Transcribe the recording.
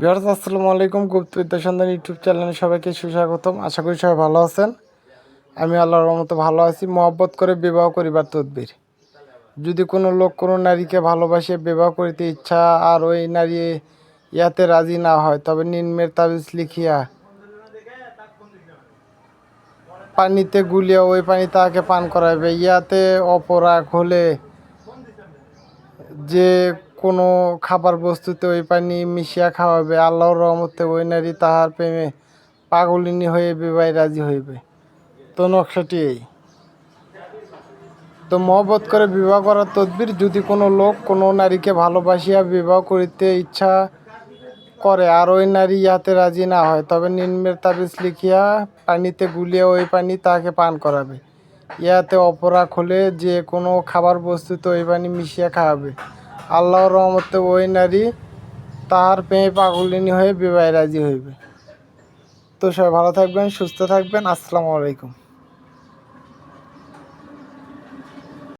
বিহার আসসালামু আলাইকুম। গুপ্তবিদ্যা সন্ধান ইউটিউব চ্যানেলে সবাইকে সুস্বাগতম। আশা করি সবাই ভালো আছেন। আমি আল্লাহর রহমতে ভালো আছি। মহব্বত করে বিবাহ করিবার তদবির। যদি কোনো লোক কোনো নারীকে ভালোবাসে, বিবাহ করিতে ইচ্ছা আর ওই নারী ইয়াতে রাজি না হয়, তবে নিম্নের তাবিজ লিখিয়া পানিতে গুলিয়া ওই পানি তাহাকে পান করাবে ইয়াতে অপরাগ হলে যে কোনো খাবার বস্তুতে ওই পানি মিশিয়া খাওয়াবে, আল্লাহর রহমতে ওই নারী তাহার প্রেমে পাগলিনী হয়ে বিবাহে রাজি হইবে। তো নকশাটি এই। তো মহব্বত করে বিবাহ করার তদবির, যদি কোনো লোক কোনো নারীকে ভালোবাসিয়া বিবাহ করিতে ইচ্ছা করে আর ওই নারী ইহাতে রাজি না হয়, তবে নিম্নের তাবিজ লিখিয়া পানিতে গুলিয়ে ওই পানি তাকে পান করাবে। ইয়াতে অপরাগ হলে যে কোনো খাবার বস্তুতে ওই পানি মিশিয়ে খাওয়াবে। আল্লাহর রহমতে ওই নারী তার পেয়ে পাগলিনী হয়ে বিবাহে রাজি হইবে। তো সবাই ভালো থাকবেন, সুস্থ থাকবেন। আসসালামু আলাইকুম।